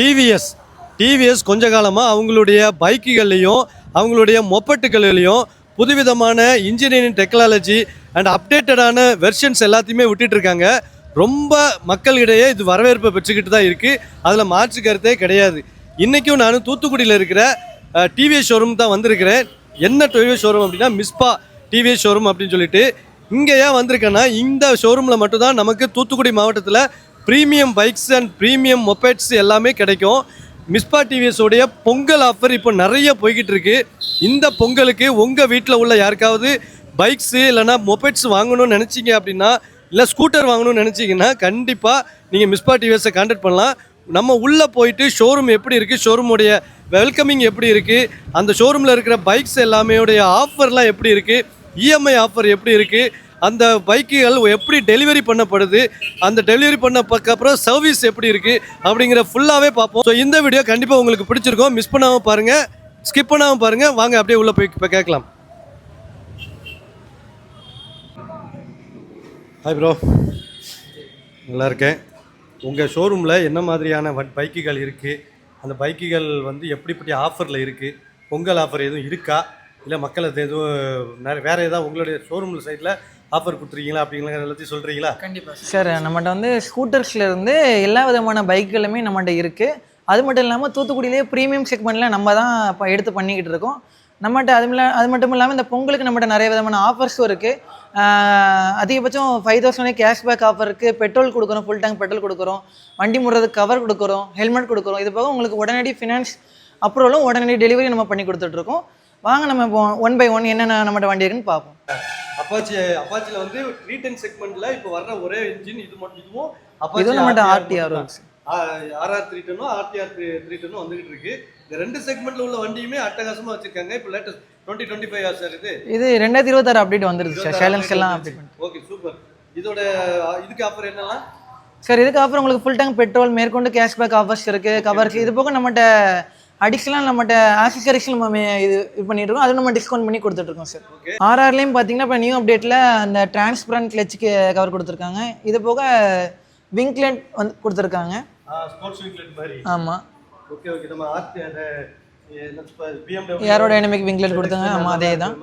TVS TVS கொஞ்ச காலமாக அவங்களுடைய பைக்குகள்லையும் அவங்களுடைய மொப்பட்டுகள்லையும் புதுவிதமான இன்ஜினியரிங் டெக்னாலஜி அண்ட் அப்டேட்டடான வெர்ஷன்ஸ் எல்லாத்தையுமே விட்டுட்ருக்காங்க ரொம்ப மக்களிடையே இது வரவேற்பை பெற்றுக்கிட்டு தான் இருக்குது அதில் மாற்று கருத்தே கிடையாது. இன்றைக்கும் நான் தூத்துக்குடியில் இருக்கிற டிவிஎஸ் ஷோரூம் தான் வந்திருக்கிறேன். என்ன டிவிஎஸ் ஷோரூம் அப்படின்னா மிஸ்பா டிவிஎஸ் ஷோரூம் அப்படின்னு சொல்லிட்டு. இங்கே ஏன் வந்திருக்கேன்னா இந்த ஷோரூமில் மட்டும்தான் நமக்கு தூத்துக்குடி மாவட்டத்தில் premium bikes and premium mopeds எல்லாமே கிடைக்கும். மிஸ்பா டிவிஎஸ் உடைய பொங்கல் ஆஃபர் இப்போ நிறைய போய்கிட்டு இருக்கு இந்த பொங்கலுக்கு உங்கள் வீட்டில் உள்ள யாருக்காவது பைக்ஸு இல்லைனா மொபைட்ஸ் வாங்கணும்னு நினச்சிங்க அப்படின்னா இல்லை ஸ்கூட்டர் வாங்கணும்னு நினச்சிங்கன்னா கண்டிப்பாக நீங்கள் மிஸ்பா டிவிஎஸை கான்டாக்ட் பண்ணலாம். நம்ம உள்ளே போயிட்டு ஷோரூம் எப்படி இருக்குது ஷோரூமுடைய வெல்கமிங் எப்படி இருக்குது அந்த ஷோரூமில் இருக்கிற பைக்ஸ் எல்லாமே உடைய ஆஃபர்லாம் எப்படி இருக்குது இஎம்ஐ ஆஃபர் எப்படி இருக்குது அந்த பைக்குகள் எப்படி டெலிவரி பண்ணப்படுது அந்த டெலிவரி பண்ண அப்புறம் சர்வீஸ் எப்படி இருக்குது அப்படிங்கிற ஃபுல்லாகவே பார்ப்போம். ஸோ இந்த வீடியோ கண்டிப்பாக உங்களுக்கு பிடிச்சிருக்கும். மிஸ் பண்ணாமல் பாருங்கள் ஸ்கிப் பண்ணாமல் பாருங்கள் வாங்க அப்படியே உள்ளே போய் இப்போ கேட்கலாம். ஹாய் ப்ரோ நல்லா இருக்கேன். உங்கள் ஷோரூமில் என்ன மாதிரியான வ- பைக்குகள் இருக்குது அந்த பைக்குகள் வந்து எப்படிப்பட்ட ஆஃபரில் இருக்குது பொங்கல் ஆஃபர் எதுவும் இருக்கா? இல்லை மக்கள் அது எதுவும் வேறு ஏதாவது உங்களுடைய ஷோரூம் சைடில் ஆஃபர் கொடுத்துருக்கீங்களா அப்படிங்கிற எல்லாத்தையும் சொல்கிறீங்களா கண்டிப்பாக சார் நம்மகிட்ட வந்து ஸ்கூட்டர்ஸ்ல இருந்து எல்லா விதமான பைக்குகளுமே நம்மகிட்ட இருக்குது அது மட்டும் இல்லாமல் தூத்துக்குடியிலே ப்ரீமியம் செக்மெண்ட்டில் நம்ம தான் இப்போ எடுத்து பண்ணிக்கிட்டு இருக்கோம். நம்மகிட்ட அது இல்ல அது மட்டும் இல்லாமல் இந்த பொங்கலுக்கு நம்மகிட்ட நிறைய விதமான ஆஃபர்ஸும் இருக்குது அதிகபட்சம் ஃபைவ் தௌசண்ட் கேஷ்பேக் ஆஃபர் இருக்குது பெட்ரோல் கொடுக்குறோம் ஃபுல் டேங்க் பெட்ரோல் கொடுக்குறோம். வண்டி முடுறதுக்கு கவர் கொடுக்குறோம் ஹெல்மெட் கொடுக்குறோம். இது போக உங்களுக்கு உடனடி ஃபினான்ஸ் அப்ரூவலும் உடனடி டெலிவரி நம்ம பண்ணி கொடுத்துட்ருக்கோம் வாங்க நம்ம இப்போ ஒன் பை ஒன் என்னென்ன நம்மகிட்ட வண்டி இருக்குன்னு பார்ப்போம். அப்பாச்சி அப்பாச்சியில் வந்து ரீட்டன் செக்மெண்ட்டில் இப்போ வர்ற ஒரே இன்ஜின் இது மட்டும் இதுவும் இதுவும் நம்மகிட்ட ஆர்டிஆர் ஆர்ஆர் த்ரீ டன்னும் ஆர்டிஆர் த்ரீ த்ரீ டன்னும் வந்துகிட்டு இருக்கு. இந்த ரெண்டு செக்மெண்ட்ல உள்ள வண்டியுமே அட்டகாசமா வச்சிருக்காங்க. இப்போ latest twenty twenty five sir இது? இது ரெண்டாயிரத்தி இருபத்தாறு அப்டேட் வந்துருது சார் சேலன்ஸ் எல்லாம் அப்டேட் ஓகே சூப்பர் இதோட இதுக்கு ஆஃபர் என்னலாம்? சார் இதுக்கு அப்புறம் உங்களுக்கு ஃபுல் டேங்க் பெட்ரோல் மேற்கொண்டு கேஷ்பேக் ஆஃபர்ஸ் இருக்குது கவர்ஸ் இது போக நம்மகிட்ட அடிஷ்னலாக நம்மகிட்ட ஆக்சசரிஸ் நம்ம இது இது பண்ணிட்டு இருக்கோம் அது நம்ம டிஸ்கவுண்ட் பண்ணி கொடுத்துட்ருக்கோம் சார் Okay. ஆர்ஆர்லேயும் பார்த்தீங்கன்னா இப்போ நியூ அப்டேட்டில் அந்த டிரான்ஸ்பரண்ட் கிளச்சுக்கு கவர் கொடுத்துருக்காங்க. இது போக விங்க்லெட் வந்து கொடுத்துருக்காங்க. ஆமாம் ஓகே ஓகே நம்ம ஆர்டி அந்த ஏரோடைனமிக் விங்க்லெட் கொடுத்தாங்க. ஆமாம் அதே தான்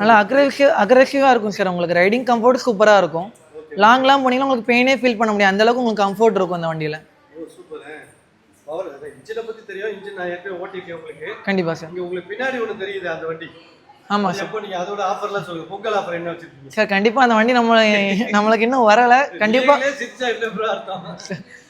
நல்லா அக்ரெசிவ் அக்ரெசிவாக இருக்கும் சார் உங்களுக்கு ரைடிங் கம்ஃபர்ட் சூப்பராக இருக்கும். லாங்லாம் போனீங்கன்னா உங்களுக்கு பெயினே ஃபீல் பண்ண முடியாது. அந்த அளவுக்கு உங்களுக்கு கம்ஃபர்ட் இருக்கும் அந்த வண்டியில். பவர் இன்ஜினை பத்தி தெரியும். இன்ஜின் நான் ஏற்கனவே ஓட்டிருக்கேன் உங்களுக்கு. கண்டிப்பாக சார் இங்க உங்களுக்கு பின்னாடி ஒன்று தெரியுது அந்த வண்டி. ஆமாம் அது எப்போ நீங்க அதோட ஆஃபர்லாம் சொல்லுங்க. பொங்கல் ஆஃபர் என்ன வச்சிருக்கீங்க? சார் கண்டிப்பாக அந்த வண்டி நம்ம நம்மளுக்கு இன்னும் வரலை. இல்ல ப்ரோ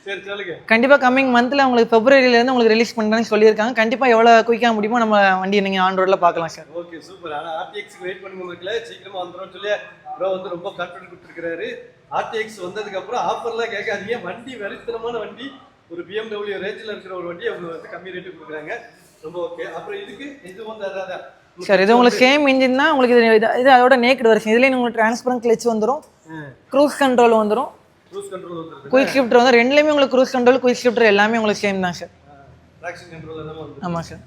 சரி சொல்லுங்க. கண்டிப்பாக கம்மிங் மந்தில் உங்களுக்கு ஃபெப்ரவரியிலேருந்து உங்களுக்கு ரிலீஸ் பண்ணுறேன்னு சொல்லியிருக்காங்க. கண்டிப்பாக எவ்வளோ குயிக்காக முடியுமோ நம்ம வண்டியை நீங்கள் ஆன் ரோடில் பார்க்கலாம் சார் ஓகே சூப்பர் ஆனா ஆர்டிஎக்ஸ்க்கு வெயிட் பண்ணுங்க மக்களே சீக்கிரமா வந்துரும் சொல்லி ப்ரோ வந்து ரொம்ப கான்ஃபிடன்ட் கொடுத்துருக்காரு ஆர்டிஎக்ஸ் வந்ததுக்கு அப்புறம் ஆஃபர்லாம் கேட்காதீங்க. வண்டி வெறித்தனமான வண்டி. ஒரு பிஎம்டபிள்யூ ரேஞ்சில் இருக்கிற ஒரு வண்டி அவங்க வந்து கம்மி ரேட்டு கொடுக்குறாங்க. ரொம்ப ஓகே அப்புறம் இதுக்கு இது வந்து அதான் சார் இது உங்களுக்கு சேம் இன்ஜின் தான் உங்களுக்கு இது இது- அதோட நேக்கட் வருஷன் இதுலேயே உங்களுக்கு டிரான்ஸ்பரண்ட் கிளச் வந்துடும் க்ரூஸ் கண்ட்ரோல் வந்துடும் க்ரூஸ் கண்ட்ரோல் வந்துருக்கு குயிக் ஷிஃப்டர் வந்து ரெண்டுலேயுமே உங்களுக்கு க்ரூஸ் கண்ட்ரோல் குயிக் ஷிஃப்டர் எல்லாமே உங்களுக்கு சேம் தான் சார் ஆமாம் சார்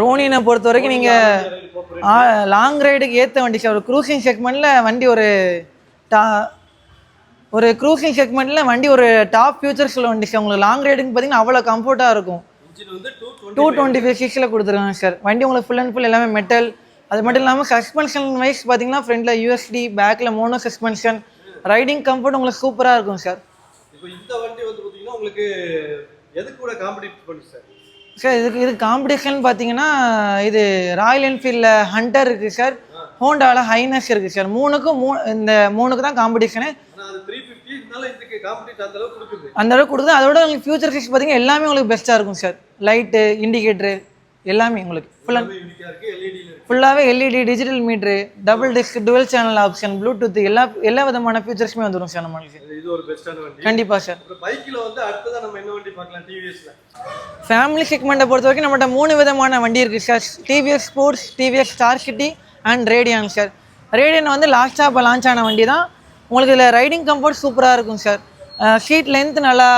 ரோனினை பொறுத்த வரைக்கும் நீங்கள் லாங் ரைடுக்கு ஏற்ற வண்டி சார் ஒரு க்ரூசிங் செக்மெண்ட்டில் வண்டி ஒரு டா ஒரு க்ரூசிங் செக்மெண்ட்டில் வண்டி ஒரு டாப் ஃபியூச்சர்ஸ் உள்ள வண்டி சார் உங்களுக்கு லாங் ரைடுன்னு பார்த்தீங்கன்னா அவ்வளோ கம்ஃபர்ட்டாக இருக்கும். டூ டுவெண்ட்டி ஃபைவ் சிக்ஸில் கொடுத்துருக்காங்க சார் வண்டி உங்களுக்கு ஃபுல் அண்ட் ஃபுல் எல்லாமே மெட்டல் அது மட்டும் இல்லாமல் சஸ்பென்ஷன் வைஸ் பார்த்தீங்கன்னா ஃப்ரண்ட்டில் யூஎஸ்டி பேக்கில் மோனோ சஸ்பென்ஷன் ரைடிங் கம்ஃபர்ட் உங்களுக்கு சூப்பராக இருக்கும் சார் இப்போ இந்த வண்டி வந்து பார்த்தீங்கன்னா உங்களுக்கு எது கூட காம்படிட் பண்ணு சார் சார் இதுக்கு இது காம்படிஷன் பார்த்தீங்கன்னா இது ராயல் என்ஃபீல்டில் ஹண்டர் இருக்குது சார் ஹோண்டாவில் ஹைனஸ் இருக்குது சார். மூணுக்கும் மூ இந்த மூணுக்கு தான் காம்படிஷனு அந்த அளவுக்கு கொடுக்குது. அதோட உங்களுக்கு ஃபியூச்சர் சிக்ஸ் பார்த்தீங்கன்னா எல்லாமே உங்களுக்கு பெஸ்ட்டாக இருக்கும் சார். லைட்டு இண்டிகேட்டரு எல்லாமே உங்களுக்கு. ஃபுல் அண்ட் யூனிக்காக இருக்குது எல்இடியில் இருக்கு. ஃபுல்லாகவே LED digital meter double disc dual channel option Bluetooth எல்லா எல்லா விதமான ஃபீச்சர்ஸுமே வந்துடும் சார் நம்மளுக்கு. இது ஒரு பெஸ்ட்டான வண்டி. கண்டிப்பாக சார். பைக்கில் வந்து அடுத்ததான் நம்ம என்ன வண்டி பார்க்கலாம் டிவிஎஸ்ல ஃபேமிலி செக்மெண்ட்டை பொறுத்த வரைக்கும் நம்மகிட்ட மூணு விதமான வண்டி இருக்குது sir. TVS sports TVS star city and Radeon sir Radeon வந்து லாஸ்ட்டாக இப்போ லான்ச் ஆன வண்டி தான் உங்களுக்கு இதில் ரைடிங் கம்ஃபர்ட் சூப்பராக இருக்கும் சார் சீட் லென்த் நல்லா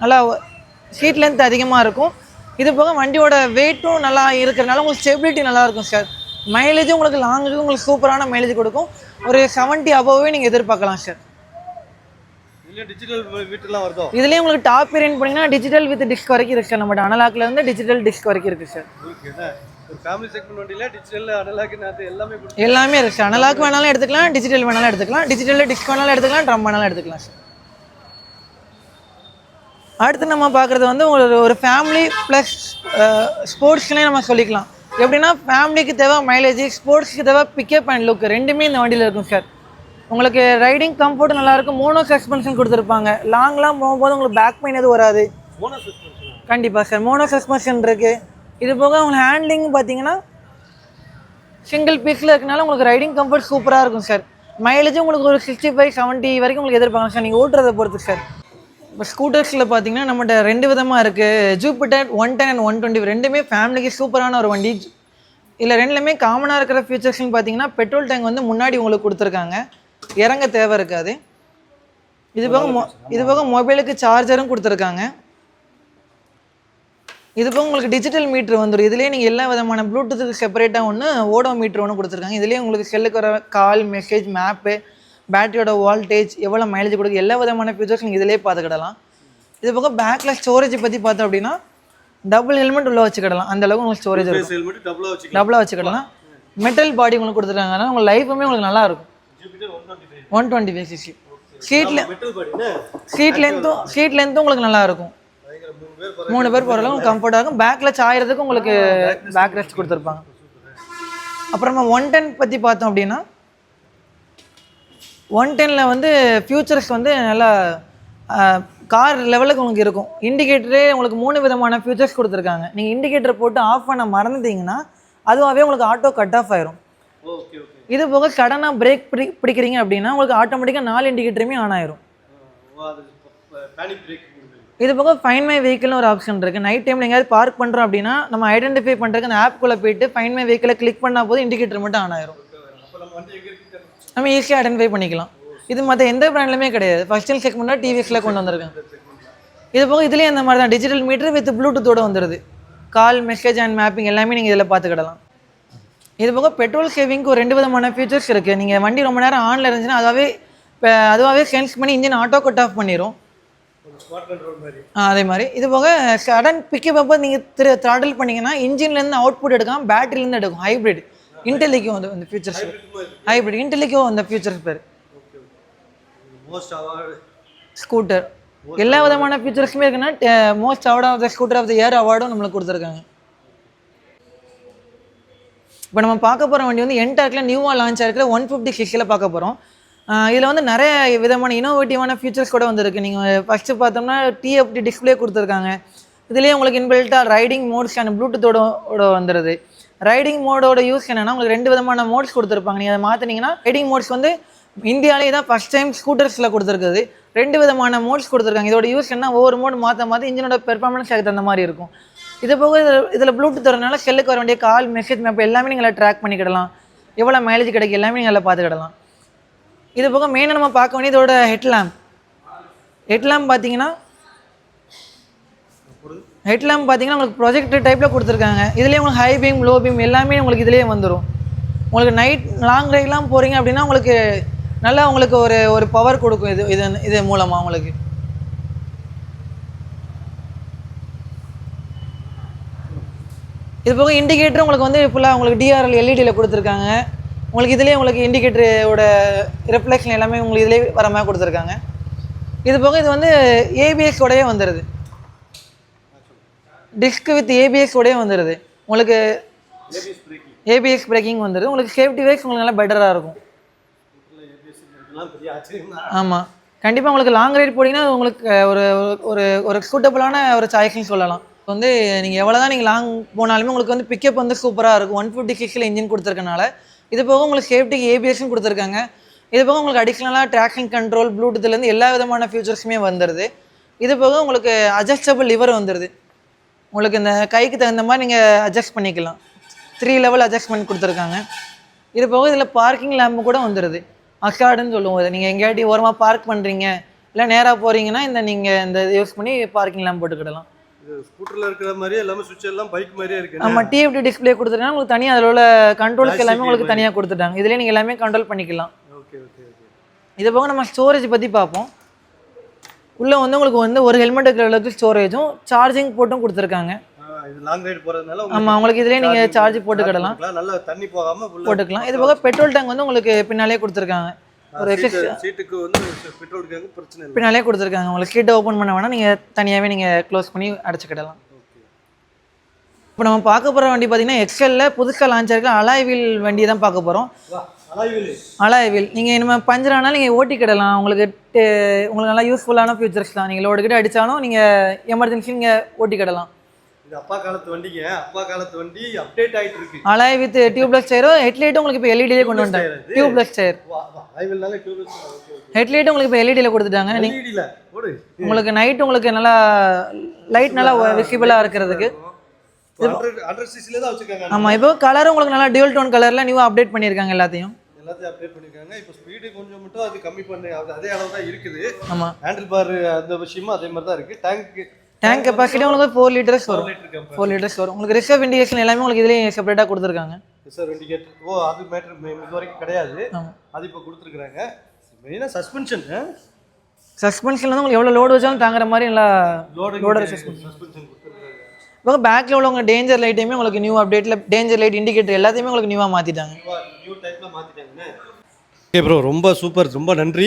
நல்லா சீட் லென்த் அதிகமாக இருக்கும். இது போக வண்டியோட வெயிட்டும் நல்லா இருக்கிறனால உங்களுக்கு ஸ்டெபிலிட்டி நல்லா இருக்கும் சார் மைலேஜும் உங்களுக்கு லாங்குக்கும் உங்களுக்கு சூப்பரான மைலேஜ் கொடுக்கும். ஒரு செவன்ட்டி அபோவே நீங்கள் எதிர்பார்க்கலாம் சார் இதுலேயே உங்களுக்கு டாப் வேரியன்ட் போனீங்கன்னா டிஜிட்டல் வித் டிஸ்க் வரைக்கும் இருக்கு சார் நம்மகிட்ட அனலாக்ல இருந்து டிஜிட்டல் டிஸ்க் வரைக்கும் இருக்கு சார் ஃபேமிலி செக்மெண்ட் வண்டியில டிஜிட்டல் அனலாக் அது எல்லாமே எல்லாமே இருக்கு அனலாக் வேணாலும் எடுத்துக்கலாம் டிஜிட்டல் வேணாலும் எடுத்துக்கலாம். டிஜிட்டலில் டிஸ்க் வேணாலும் எடுத்துக்கலாம் ட்ரம் வேணாலும் எடுத்துக்கலாம் சார். அடுத்து நம்ம பார்க்குறது வந்து ஒரு ஒரு ஃபேமிலி ப்ளஸ் ஸ்போர்ட்ஸ்லேயே நம்ம சொல்லிக்கலாம். எப்படின்னா ஃபேமிலிக்கு தேவை மைலேஜ் ஸ்போர்ட்ஸ்க்கு தேவை பிக்கப் அண்ட் லுக் ரெண்டுமே இந்த வண்டியில் இருக்கும் சார். உங்களுக்கு ரைடிங் கம்ஃபர்ட் நல்லாயிருக்கும். மோனோ சஸ்பென்ஷன் கொடுத்துருப்பாங்க. லாங்லாம் போகும்போது உங்களுக்கு பேக் பெயின் எதுவும் வராது. மோனோ சஸ்பென்ஷன் கண்டிப்பாக சார். மோனோ சஸ்பென்ஷன் இருக்குது இது போக உங்களுக்கு ஹேண்ட்லிங் பார்த்தீங்கன்னா சிங்கிள் பீஸில் இருக்கனால உங்களுக்கு ரைடிங் கம்ஃபர்ட் சூப்பராக இருக்கும் சார் மைலேஜும் உங்களுக்கு ஒரு சிக்ஸ்டி ஃபைவ் செவன்ட்டி வரைக்கும் உங்களுக்கு எதிர்பார்க்கலாம் சார் நீங்கள் ஓட்டுறதை பொறுத்து சார் இப்போ ஸ்கூட்டர்ஸில் பார்த்தீங்கன்னா நம்மகிட்ட ரெண்டு விதமாக இருக்குது Jupiter one ten and one twenty ரெண்டுமே ஃபேமிலிக்கு சூப்பரான ஒரு வண்டி. இதில் ரெண்டுலேயுமே காமனாக இருக்கிற ஃபீச்சர்ஸ்னு பார்த்தீங்கன்னா பெட்ரோல் டேங்க் வந்து முன்னாடி உங்களுக்கு கொடுத்துருக்காங்க. இறங்க தேவை இருக்காது. இது போக மொ இது போக மொபைலுக்கு சார்ஜரும் கொடுத்துருக்காங்க. இது போக உங்களுக்கு டிஜிட்டல் மீட்ரு வந்துடும் இதுலேயே நீங்கள் எல்லா விதமான ப்ளூடூத்துக்கு செப்பரேட்டாக ஒன்று ஓடோ மீட்ரு ஒன்று கொடுத்துருக்காங்க. இதுலேயே உங்களுக்கு செல்லுக்கு வர கால் மெசேஜ் மேப்பு பேட்டரியோட வோல்டேஜ் எவ்வளோ மைலேஜ் கொடுக்கு எல்லா விதமான ஃபீச்சர்ஸ் நீங்கள் இதிலே பார்த்துக்கிடலாம். இது போக பேக்கில் ஸ்டோரேஜ் பற்றி பார்த்தோம் அப்படின்னா டபுள் ஹெல்மெட் உள்ள வச்சுக்கிடலாம். அந்த அளவுக்கு உங்களுக்கு ஸ்டோரேஜ் இருக்கும். டபுளாக வச்சுக்கிடலாம். மெட்டல் பாடி உங்களுக்கு கொடுத்துருக்காங்க. அதனால் உங்கள் லைஃபுமே உங்களுக்கு நல்லா இருக்கும். ஒன் டுவெண்ட்டி ஃபைவ் சிசி பாடினா சீட் லென்த்தும் சீட் லென்த்தும் உங்களுக்கு நல்லா இருக்கும். பயங்கர மூணு பேர் போகிற அளவுக்கு கம்ஃபர்ட்டாக இருக்கும். பேக்கில் சாயறதுக்கு உங்களுக்கு பேக் ரெஸ்ட் கொடுத்துருப்பாங்க. அப்புறமா ஒன் டென் பற்றி பார்த்தோம் அப்படின்னா ஒன் டெனில் வந்து ஃபியூச்சர்ஸ் வந்து நல்லா கார் லெவலுக்கு உங்களுக்கு இருக்கும். இண்டிகேட்டரே உங்களுக்கு மூணு விதமான ஃபியூச்சர்ஸ் கொடுத்துருக்காங்க. நீங்கள் இண்டிகேட்டர் போட்டு ஆஃப் பண்ண மறந்துட்டீங்கன்னா அதுவாகவே உங்களுக்கு ஆட்டோ கட் ஆஃப் ஆயிரும். இது போக சடனாக பிரேக் பிடி பிடிக்கிறீங்க அப்படின்னா உங்களுக்கு ஆட்டோமேட்டிக்காக நாலு இண்டிகேட்டருமே ஆன் ஆயிரும். இது போக ஃபைன் மை வெஹிக்கிள்னு ஒரு ஆப்ஷன் இருக்குது நைட் டைமில் எங்கேயாவது பார்க் பண்ணுறோம் அப்படின்னா நம்ம ஐடென்டிஃபை பண்ணுறதுக்கு அந்த ஆப்குள்ளே போயிட்டு ஃபைன் மை வெஹிக்கிளை கிளிக் பண்ணால் போது இண்டிகேட்டர் மட்டும் ஆன் ஆயிரும். நம்ம ஈஸியாக ஐடென்டிஃபை பண்ணிக்கலாம். இது மற்ற எந்த ப்ராண்ட்லுமே கிடையாது. ஃபர்ஸ்ட் செக் செக்மெண்ட்டாக டிவிஎஸில் கொண்டு வந்திருக்காங்க இது போக இதுலேயே அந்த மாதிரி தான் டிஜிட்டல் மீட்டர் வித் ப்ளூடூத்தோட வந்துடுது கால் மெசேஜ் அண்ட் மேப்பிங் எல்லாமே நீங்கள் இதில் பார்த்துக்கிடலாம் இது போக பெட்ரோல் சேவிங்க்கு ஒரு ரெண்டு விதமான ஃபீச்சர்ஸ் இருக்குது நீங்கள் வண்டி ரொம்ப நேரம் ஆனில் இருந்துச்சுன்னா அதாவே இப்போ அதுவாகவே சென்ஸ் பண்ணி இன்ஜின் ஆட்டோ கட் ஆஃப் பண்ணிடும் அதே மாதிரி. இது போக சடன் பிக்கப் அப்போ நீங்கள் திரு த்ராடல் பண்ணீங்கன்னா இன்ஜின்லேருந்து அவுட்புட் எடுக்காம பேட்டரியிலேருந்து எடுக்கும். ஹைப்ரிட் இன்டெலிக்கோ வந்து அந்த ஃபீச்சர்ஸ் ஹைப்ரிட் இன்டெலிக்கோ அந்த ஃபீச்சர்ஸ் பேர். ஸ்கூட்டர் எல்லா விதமான ஃபீச்சர்ஸுமே இருக்குன்னா most award of the scooter of the year அவார்டும் நம்மளுக்கு கொடுத்துருக்காங்க. இப்போ நம்ம பார்க்க போகிற வண்டி வந்து என்டாக்கில் நியூவாக லான்ச் ஆகிருக்கிற ஒன் ஃபிஃப்டி சிக்ஸில் பார்க்க போகிறோம் இதில் வந்து நிறைய விதமான இனோவேட்டிவான ஃபியூச்சர்ஸ் கூட வந்திருக்கு. நீங்கள் ஃபஸ்ட்டு பார்த்தோம்னா டிஎஃப்டி டிஸ்ப்ளே கொடுத்துருக்காங்க. இதுலேயே உங்களுக்கு இன்பில்ட்டாக ரைடிங் மோட்ஸ் அண்ட் ப்ளூடூத்தோட வந்துடுது ரைடிங் மோடோட யூஸ் என்னென்னா உங்களுக்கு ரெண்டு விதமான மோட்ஸ் கொடுத்துருப்பாங்க. நீங்கள் அதை மாற்றினீங்கன்னா ரைடிங் மோட்ஸ் வந்து இந்தியாவிலே தான் ஃபஸ்ட் டைம் ஸ்கூட்டர்ஸில் கொடுத்துருக்குது. ரெண்டு விதமான மோட்ஸ் கொடுத்துருக்காங்க. இதோட யூஸ் என்ன ஒவ்வொரு மோட் மாற்ற மாற்றி இன்ஜினோட பெர்ஃபார்மன்ஸ் அதுக்கு தகுந்த மாதிரி இருக்கும். இது போக இதில் இதில் ப்ளூடூத் வரனால செல்லுக்கு வர வேண்டிய கால் மெசேஜ் மேப் எல்லாமே நீங்கள் ட்ராக் பண்ணிக்கிடலாம். எவ்வளோ மைலேஜ் கிடைக்கும் எல்லாமே நீங்கள் அதில் பார்த்துக்கிடலாம். இது போக மெயினாக நம்ம பார்க்க வேண்டிய இதோட ஹெட்லாம்ப் ஹெட்லாம்ப் பார்த்தீங்கன்னா ஹெட்லாம்ப் பார்த்தீங்கன்னா உங்களுக்கு ப்ரொஜெக்டர் டைப்பில் கொடுத்துருக்காங்க. இதுலேயே உங்களுக்கு ஹை பீம் லோ பீம் எல்லாமே உங்களுக்கு இதுலேயே வந்துடும் உங்களுக்கு நைட் லாங் ரைட்லாம் போகிறீங்க அப்படின்னா உங்களுக்கு நல்லா உங்களுக்கு ஒரு ஒரு பவர் கொடுக்கும் இது இது இது மூலமாக உங்களுக்கு. இது போக இண்டிகேட்டர் உங்களுக்கு வந்து ஃபுல்லாக உங்களுக்கு டிஆர்எல் எல்இடியில் கொடுத்துருக்காங்க. உங்களுக்கு இதுலேயே உங்களுக்கு இண்டிகேட்டரோட ரிஃப்ளெக்ஷன் எல்லாமே உங்களுக்கு இதுலேயே வர மாதிரி கொடுத்துருக்காங்க. இது போக இது வந்து ஏபிஎஸ் உடையே வந்துடுது டிஸ்க் வித் ஏபிஎஸ் உடையே வந்துடுது உங்களுக்கு ஏபிஎஸ் பிரேக்கிங் வந்துடுது உங்களுக்கு சேஃப்டி வைஸ் உங்களுக்கு நல்லா பெட்டராக இருக்கும். ஆமாம் கண்டிப்பாக உங்களுக்கு லாங் ரைட் போனீங்கன்னா உங்களுக்கு ஒரு ஒரு ஒரு சூட்டபுளான ஒரு சாய்ஸ்னு சொல்லலாம். இப்போ வந்து நீங்கள் எவ்வளோ தான் நீங்கள் லாங் போனாலுமே உங்களுக்கு வந்து பிக்கப் வந்து சூப்பராக இருக்கும். ஒன் ஃபிஃப்டி சிக்ஸில் இன்ஜின் கொடுத்துருக்கனால இது போக உங்களுக்கு சேஃப்டிக்கு ஏபிஎஸ்ன்னு கொடுத்துருக்காங்க. இது போக உங்களுக்கு அடிஷ்னலாக ட்ராக்கிங் கண்ட்ரோல் ப்ளூடூத்லேருந்து எல்லா விதமான ஃபியூச்சர்ஸுமே வந்துடுது இது போக உங்களுக்கு அட்ஜஸ்டபிள் லிவர் வந்துடுது உங்களுக்கு இந்த கைக்கு தகுந்த மாதிரி நீங்கள் அட்ஜஸ்ட் பண்ணிக்கலாம். த்ரீ லெவல் அட்ஜஸ்ட்மெண்ட் கொடுத்துருக்காங்க. இது போக இதில் பார்க்கிங் லேம்பு கூட வந்துடுது அக்கார்டுன்னு சொல்லுவோம் இதை. நீங்கள் எங்கேயாட்டி ஓரமாக பார்க் பண்ணுறீங்க இல்லை நேராக போகிறீங்கன்னா இந்த நீங்கள் இந்த யூஸ் பண்ணி பார்க்கிங் லேம்ப் போட்டுக்கிடலாம். ஸ்கூட்டர்ல இருக்கிற மாதிரி எல்லாமே சுவிட்ச் எல்லாம் பைக் மாதிரியே இருக்கு. நம்ம டிஎஃப்டி டிஸ்ப்ளே கொடுத்துருக்காங்க உங்களுக்கு தனியாக அதில் உள்ள கண்ட்ரோலுக்கு எல்லாமே உங்களுக்கு தனியாக கொடுத்துட்டாங்க. இதுலேயே நீங்கள் எல்லாமே கண்ட்ரோல் பண்ணிக்கலாம். ஓகே ஓகே ஓகே இதை போக நம்ம ஸ்டோரேஜ் பற்றி பார்ப்போம். உள்ளே வந்து உங்களுக்கு வந்து ஒரு ஹெல்மெட் இருக்கிற அளவுக்கு ஸ்டோரேஜும் சார்ஜிங் போட்டும் கொடுத்துருக்காங்க. இது லாங் ரைடு போறதுனால ஆமாம் உங்களுக்கு இதுலேயே நீங்கள் சார்ஜ் போட்டுக்கிடலாம். போட்டுக்கலாம். நல்லா தண்ணி போகாம போட்டுக்கலாம். இது போக பெட்ரோல் டேங்க் வந்து உங்களுக்கு பின்னாலே கொடுத்துருக்காங்க. ஒரு சீட்டுக்கு வந்து பெட்ரோல் கேங்க பிரச்சனை இல்லை. பின்னாலே கொடுத்துருக்காங்க. உங்களுக்கு சீட்டை ஓப்பன் பண்ண வேணால் நீங்கள் தனியாகவே நீங்கள் க்ளோஸ் பண்ணி அடைச்சிக்கிடலாம் இப்போ நம்ம பார்க்க போகிற வண்டி பார்த்தீங்கன்னா எக்ஸலில் புதுசாக லான்ச் ஆயிருக்க. அலாய்வில் வண்டி தான் பார்க்க போகிறோம் அலாய்வில் நீங்கள் இனிமேல் பஞ்சர் ஆனாலும் நீங்கள் ஓட்டிக்கிடலாம் உங்களுக்கு உங்களுக்கு நல்லா யூஸ்ஃபுல்லான ஃபியூச்சர்ஸ் தான். நீங்கள் லோடு கிட்ட அடித்தாலும் நீங்கள் எமர்ஜென்சி நீங்கள் ஓட்டிக்கிடலாம் இது அப்பா காலத்து வண்டிங்க. அப்பா காலத்து வண்டி அப்டேட் ஆயிட்டு இருக்கு. அலாய் வித் டியூப்லெஸ் டயரோ ஹெட்லைட்டும் உங்களுக்கு இப்போ எல்இடிலே கொண்டு வந்துட்டாங்க? டியூப்லெஸ் டயர் அலாய்வில்னாலே டியூப்லெஸ் ஹெட்லைட்டும் உங்களுக்கு இப்போ எல்இடியில் கொடுத்துட்டாங்க. போடு. உங்களுக்கு நைட் உங்களுக்கு நல்லா லைட் நல்லா விசிபிளாக இருக்கிறதுக்கு. ஆமாம் இப்போ கலரும் உங்களுக்கு நல்லா டியூல் டோன் கலரில் நியூ அப்டேட் பண்ணியிருக்காங்க எல்லாத்தையும். எல்லாத்தையும் அப்டேட் பண்ணிருக்காங்க இப்போ ஸ்பீடு கொஞ்சம் மட்டும் அது கம்மி பண்ணி அது அளவு தான் இருக்குது. ஆமாம் ஹேண்டில் பார் அந்த விஷயமும் அதே மாதிரி தான் இருக்கு. டேங்க் டேங்க் கெப்பாசிட்டி உங்களுக்கு ஃபோர் லிட்டர்ஸ் வரும். ஃபோர் லிட்டர்ஸ் வரும். உங்களுக்கு ரிசர்வ் இண்டிகேஷன் எல்லாமே உங்களுக்கு இதுலேயே செப்பரேட்டாக கொடுத்துருக்காங்க. சார் இண்டிகேட்டர் ஓ அது மேட்டர் இது வரைக்கும் கிடையாது. அது இப்போ கொடுத்துருக்குறாங்க. மெயினாக சஸ்பென்ஷன் சஸ்பென்ஷன் வந்து உங்களுக்கு எவ்வளோ லோடு வச்சாலும் தாங்குற மாதிரி நல்லா லோடு சஸ்பென்ஷன் இப்போ பேக்கில் உள்ளவங்க டேஞ்சர் லைட்டையுமே உங்களுக்கு நியூ அப்டேட்டில் டேஞ்சர் லைட் இண்டிகேட்டர் எல்லாத்தையுமே உங்களுக்கு நியூவாக மாற்றிட்டாங்க நியூ ஓகே ப்ரோ ரொம்ப சூப்பர் ரொம்ப நன்றி.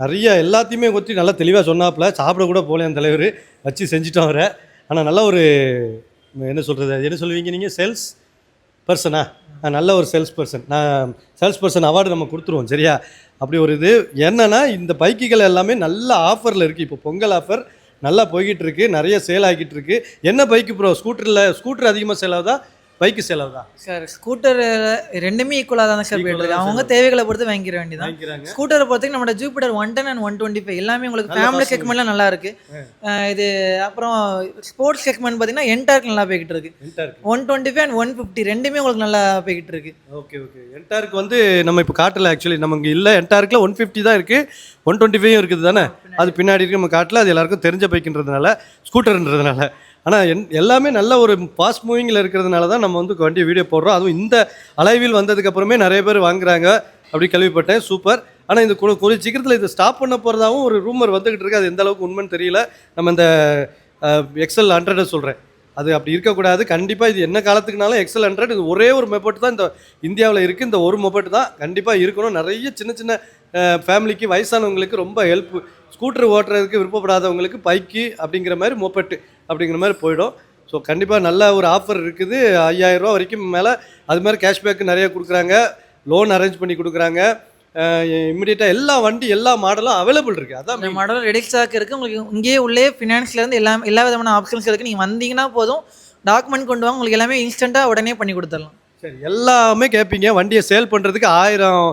நிறைய எல்லாத்தையுமே பற்றி நல்லா தெளிவாக சொன்னாப்புல. சாப்பிட கூட போகல என் தலைவர். வச்சு செஞ்சுட்டோம் அவரை. ஆனால் நல்ல ஒரு என்ன சொல்கிறது என்ன சொல்லுவீங்க நீங்கள் சேல்ஸ் பர்சனா நல்ல ஒரு சேல்ஸ் பர்சன் நான் சேல்ஸ் பர்சன் அவார்டு நம்ம கொடுத்துருவோம் சரியா? அப்படி ஒரு இது. என்னென்னா இந்த பைக்குகள் எல்லாமே நல்ல ஆஃபரில் இருக்குது இப்போ பொங்கல் ஆஃபர் நல்லா போய்கிட்டு இருக்கு. நிறைய சேல் ஆகிட்டு இருக்கு. என்ன பைக்கு ப்ரோ ஸ்கூட்டரில் ஸ்கூட்டர் அதிகமாக சேல் ஆகுதா? பைக்கு சேல் ஆகுதா சார் ஸ்கூட்டர் ரெண்டுமே ஈக்குவலாக தான் சார் போயிட்டு இருக்கு அவங்க தேவைகளை பொறுத்து வாங்கிக்கிற வேண்டியதான் ஸ்கூட்டரை பொறுத்தவரைக்கும் நம்மளோட Jupiter one ten and one twenty five எல்லாமே உங்களுக்கு ஃபேமிலி செக்மெண்ட்லாம் நல்லா இருக்கு. இது அப்புறம் ஸ்போர்ட்ஸ் செக்மெண்ட் பார்த்தீங்கன்னா என்டார்க் நல்லா போய்கிட்டு இருக்கு. இருக்கு one twenty five and one fifty ரெண்டுமே உங்களுக்கு நல்லா போய்கிட்டு இருக்கு. ஓகே ஓகே என்டாருக்கு வந்து நம்ம இப்போ காட்டல ஆக்சுவலி நமக்கு இல்லை என்டார்க்கில் ஒன் ஃபிஃப்டி தான் இருக்குது ஒன் டுவெண்ட்டி ஃபைவ் இருக்குது தானே? அது பின்னாடி இருக்கு நம்ம காட்டல. அது எல்லாருக்கும் தெரிஞ்ச பைக்குன்றதுனால ஸ்கூட்டர்ன்றதுனால ஆனால் என் எல்லாமே நல்ல ஒரு ஃபாஸ்ட் மூவிங்கில் இருக்கிறதுனால தான் நம்ம வந்து வண்டி வீடியோ போடுறோம். அதுவும் இந்த அலைவில் வந்ததுக்கப்புறமே நிறைய பேர் வாங்குறாங்க அப்படி கேள்விப்பட்டேன். சூப்பர். ஆனால் இந்த கு- கொஞ்சம் சீக்கிரத்தில் இதை ஸ்டாப் பண்ண போகிறதாவும் ஒரு ரூமர் வந்துக்கிட்டு இருக்குது அது எந்த அளவுக்கு உண்மைன்னு தெரியல. நம்ம இந்த எக்ஸல் ஹண்ட்ரடை சொல்கிறேன் அது அப்படி இருக்கக்கூடாது. கண்டிப்பாக இது என்ன காலத்துக்குனாலும் எக்ஸல் ஹண்ட்ரட் இது ஒரே ஒரு மெப்பட் தான் இந்த இந்தியாவில் இருக்குது இந்த ஒரு மெப்பட் தான் கண்டிப்பாக இருக்கணும். நிறைய சின்ன சின்ன ஃபேமிலிக்கு வயசானவங்களுக்கு ரொம்ப ஹெல்ப் ஸ்கூட்டர் ஓட்டுறதுக்கு விருப்பப்படாதவங்களுக்கு பைக்கு அப்படிங்கிற மாதிரி மொப்பட்டு அப்படிங்கிற மாதிரி போயிடும். ஸோ கண்டிப்பாக நல்ல ஒரு ஆஃபர் இருக்குது. ஐயாயிரம் ரூபா வரைக்கும் மேலே அது மாதிரி கேஷ்பேக் நிறைய கொடுக்குறாங்க. லோன் அரேஞ்ச் பண்ணி கொடுக்குறாங்க. இம்மிடியட்டாக எல்லா வண்டி எல்லா மாடலும் அவைலபிள் இருக்குது அதான் இந்த மாடல் ரெடி ஸ்டாக் இருக்கு. உங்களுக்கு இங்கேயே உள்ளே ஃபினான்ஸ்ல இருந்து எல்லா எல்லா விதமான ஆப்ஷன்ஸ் இருக்கு. நீங்க வந்தீங்கன்னா போதும். டாக்குமெண்ட் கொண்டு வாங்க. உங்களுக்கு எல்லாமே இன்ஸ்டன்ட்டாக உடனே பண்ணி கொடுத்துடலாம். சரி எல்லாமே கேட்பீங்க வண்டியை சேல் பண்ணுறதுக்கு ஆயிரம்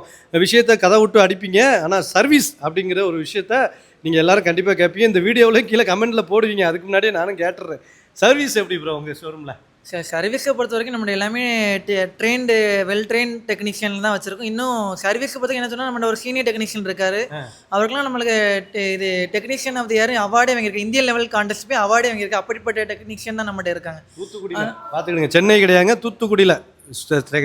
விஷயத்த கதை விட்டு அடிப்பீங்க. ஆனால் சர்வீஸ் அப்படிங்கிற ஒரு விஷயத்த நீங்கள் எல்லாரும் கண்டிப்பாக கேட்பீங்க இந்த வீடியோவில் கீழே கமெண்ட்டில் போடுவீங்க. அதுக்கு முன்னாடியே நானும் கேட்டுறேன். சர்வீஸ் எப்படி ப்ரோ உங்கள் ஷோரூமில் சார் சர்வீஸை பொறுத்த வரைக்கும் நம்மளோட எல்லாமே ட்ரெயின்டு வெல் ட்ரெயின் டெக்னீஷியன் தான் வச்சிருக்கோம். இன்னும் சர்வீஸை பொறுத்த என்ன சொன்னால் நம்மளோட ஒரு சீனியர் டெக்னீஷியன் இருக்காரு. அவருக்குலாம் நம்மளுக்கு இது டெக்னீஷியன் ஆஃப் தி இயர் அவார்டே வாங்கியிருக்கு இந்தியன் லெவல் கான்டெஸ்ட் போய் அவார்டே வாங்கியிருக்கு அப்படிப்பட்ட டெக்னீஷியன் தான் நம்மகிட்ட இருக்காங்க. தூத்துக்குடியில். பார்த்துக்கிடுங்க சென்னை கிடையாங்க தூத்துக்குடியில்.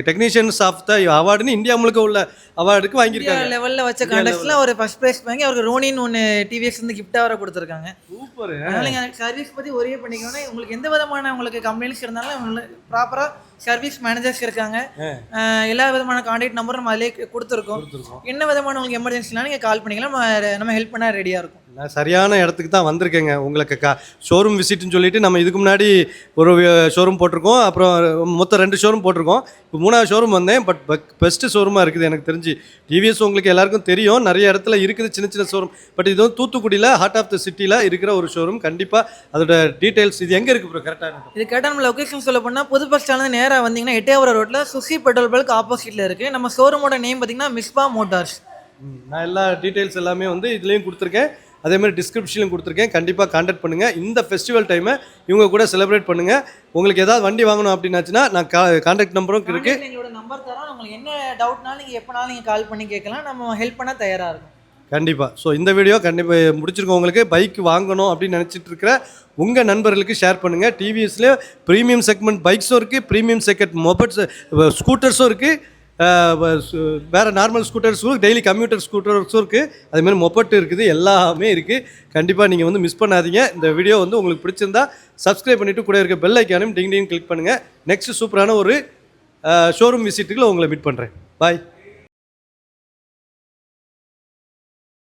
டெக்னீஷியன்ஸ் ஆஃப் த அவார்டுன்னு இந்தியா முழுக்க உள்ள அவார்டுக்கு வாங்கியிருக்காங்க. லெவலில் வச்ச கான்டெஸ்ட்ல ஒரு ஃபர்ஸ்ட் ப்ரைஸ் வாங்கி அவருக்கு ரோனின் ஒன்று டிவிஎஸ் வந்து கிஃப்டாக வர கொடுத்துருக்காங்க. சூப்பர் அதனால நீங்கள் சர்வீஸ் பற்றி ஒரே பண்ணிக்கணும் உங்களுக்கு எந்த விதமான உங்களுக்கு கம்ப்ளைண்ட்ஸ் இருந்தாலும் உங்களுக்கு ப்ராப்பராக சர்வீஸ் மேனேஜர்ஸ் இருக்காங்க. எல்லா விதமான கான்டாக்ட் நம்பரும் நம்ம அதிலே கொடுத்துருக்கோம். என்ன விதமான உங்களுக்கு எமர்ஜென்சினாலும் நீங்கள் கால் பண்ணிக்கலாம். நம்ம ஹெல்ப் பண்ண ரெடியாக இருக்கும். நான் சரியான இடத்துக்கு தான் வந்திருக்கேங்க. உங்களுக்கு கா ஷோரூம் விசிட்னு சொல்லிட்டு நம்ம இதுக்கு முன்னாடி ஒரு ஷோரூம் போட்டிருக்கோம். அப்புறம் மொத்தம் ரெண்டு ஷோரூம் போட்டிருக்கோம். இப்போ மூணாவது ஷோரூம் வந்தேன். பட் பெஸ்ட்டு ஷோரூமாக இருக்குது எனக்கு தெரிஞ்சு. டிவிஎஸ் உங்களுக்கு எல்லாருக்கும் தெரியும். நிறைய இடத்துல இருக்குது சின்ன சின்ன ஷோரூம் பட் இது வந்து தூத்துக்குடியில் ஹார்ட் ஆஃப் த சிட்டியில் இருக்கிற ஒரு ஷோரூம் கண்டிப்பாக அதோட டீட்டெயில்ஸ் இது எங்கே இருக்குது ப்ரோ கரெக்டாக இது கேட்டால் நம்ம லொக்கேஷன் சொல்ல போனால் புது பஸ் ஸ்டாண்ட்லேருந்து நேராக வந்தீங்கன்னா எட்டயபுரம் ரோட்டில் சுசி பெட்ரோல் பல்க் ஆப்போசிட்டில் இருக்குது நம்ம ஷோரூமோட நேம் பார்த்தீங்கன்னா மிஸ்பா மோட்டார்ஸ் நான் எல்லா டீட்டெயில்ஸ் எல்லாமே வந்து இதுலேயும் கொடுத்துருக்கேன். அதே மாதிரி டிஸ்கிரிப்ஷன்லையும் கொடுத்துருக்கேன். கண்டிப்பாக காண்டாக்ட் பண்ணுங்கள் இந்த ஃபெஸ்டிவல் டைமை இவங்க கூட செலிப்ரேட் பண்ணுங்கள் உங்களுக்கு ஏதாவது வண்டி வாங்கணும் அப்படின்னாச்சுன்னா நான் கா காண்டாக்ட் நம்பரும் இருக்குது எங்களோட நம்பர் தரோம். உங்களுக்கு என்ன டவுட்னாலும் நீங்கள் எப்போனாலும் நீங்கள் கால் பண்ணி கேட்கலாம். நம்ம ஹெல்ப் பண்ண தயாராக இருக்கும். கண்டிப்பாக ஸோ இந்த வீடியோ கண்டிப்பாக முடிச்சிருக்கவங்களுக்கு பைக் வாங்கணும் அப்படின்னு நினச்சிட்டு இருக்கிற உங்கள் நண்பர்களுக்கு ஷேர் பண்ணுங்கள் டிவிஎஸ்லேயே ப்ரீமியம் செக்மெண்ட் பைக்ஸும் இருக்குது ப்ரீமியம் செக்மெண்ட் மொபைல்ஸ் ஸ்கூட்டர்ஸும் இருக்குது வேறு நார்மல் ஸ்கூட்டர்ஸும் டெய்லி கம்ப்யூட்டர் ஸ்கூட்டர்ஸும் இருக்குது அதுமாதிரி மொப்பட்டு இருக்குது எல்லாமே இருக்குது கண்டிப்பாக நீங்கள் வந்து மிஸ் பண்ணாதீங்க. இந்த வீடியோ வந்து உங்களுக்கு பிடிச்சிருந்தா சப்ஸ்கிரைப் பண்ணிவிட்டு கூட இருக்க பெல் ஐக்கானும் டிங் டிங் கிளிக் பண்ணுங்கள் நெக்ஸ்ட் சூப்பரான ஒரு ஷோரூம் விசிட்டுக்குள்ள உங்களை மீட் பண்ணுறேன் பாய்